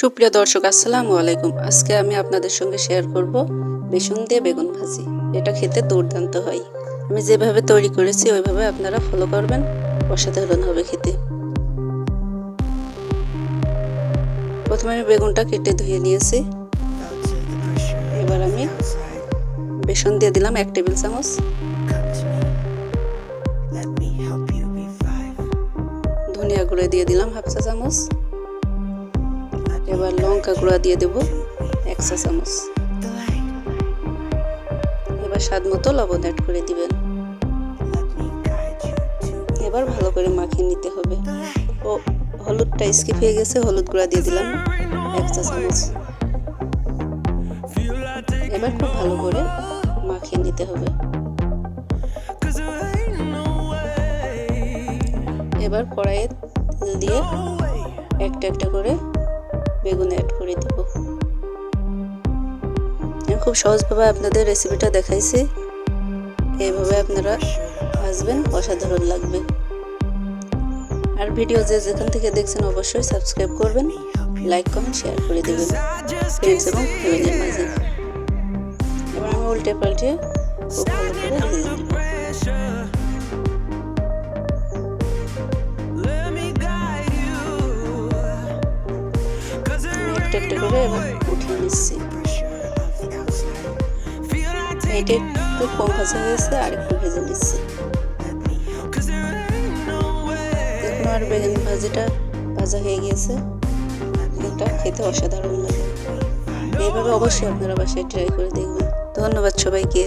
সুপ্রিয় দর্শক, আসসালামু আলাইকুম। আজকে আমি আপনাদের সঙ্গে শেয়ার করব বেসন দিয়ে বেগুন ভাজি। এটা খেতে দুর্দান্ত হয়। আমি যেভাবে তৈরি করেছি, ওইভাবে আপনারা ফলো করবেন। অসাধারণ হবে খেতে। প্রথমে আমি বেগুনটা কেটে ধুয়ে নিয়েছি। এবার আমি বেসন দিয়ে দিলাম এক টেবিল চামচ। ধনিয়া গুঁড়ো দিয়ে দিলাম হাফ চা চামচ। এবার লঙ্কা গুঁড়া দিয়ে দেব এক চা চামচ। এবার স্বাদ মতো লবণ অ্যাড করে দিবেন। এবার ভালো করে মাখিয়ে নিতে হবে। ও, হলুদটা স্কিপ হয়ে গেছে, হলুদ গুঁড়া দিয়ে দিলাম এক চা চামচ। এবার খুব ভালো করে মাখিয়ে নিতে হবে। এবার কড়াইয়ে তেল দিয়ে একটা একটা করে বেগুন অ্যাড করে দিব খুব সহজভাবে আপনাদের রেসিপিটা দেখাইছি। এইভাবে আপনারা ভাজবেন অসাধারণ লাগবে। আর ভিডিও যে যেখান থেকে দেখছেন অবশ্যই সাবস্ক্রাইব করবেন লাইক কমেন্ট শেয়ার করে দেবেন ফ্রেন্ডস এবং ফ্যামিলির মাঝে। এবার আমি উল্টে পাল্টে খুব ভালো একটা একটা করে এবার উঠিয়ে নিচ্ছি। এটা একটু কম ভাজা হয়েছে আর একটু ভেজে নিচ্ছি। দেখুন আর বেগুন ভাজিটা ভাজা হয়ে গিয়েছে। এটা খেতে অসাধারণ লাগে। এইভাবে অবশ্যই আপনারা বাসায় ট্রাই করে দেখবেন। ধন্যবাদ সবাইকে।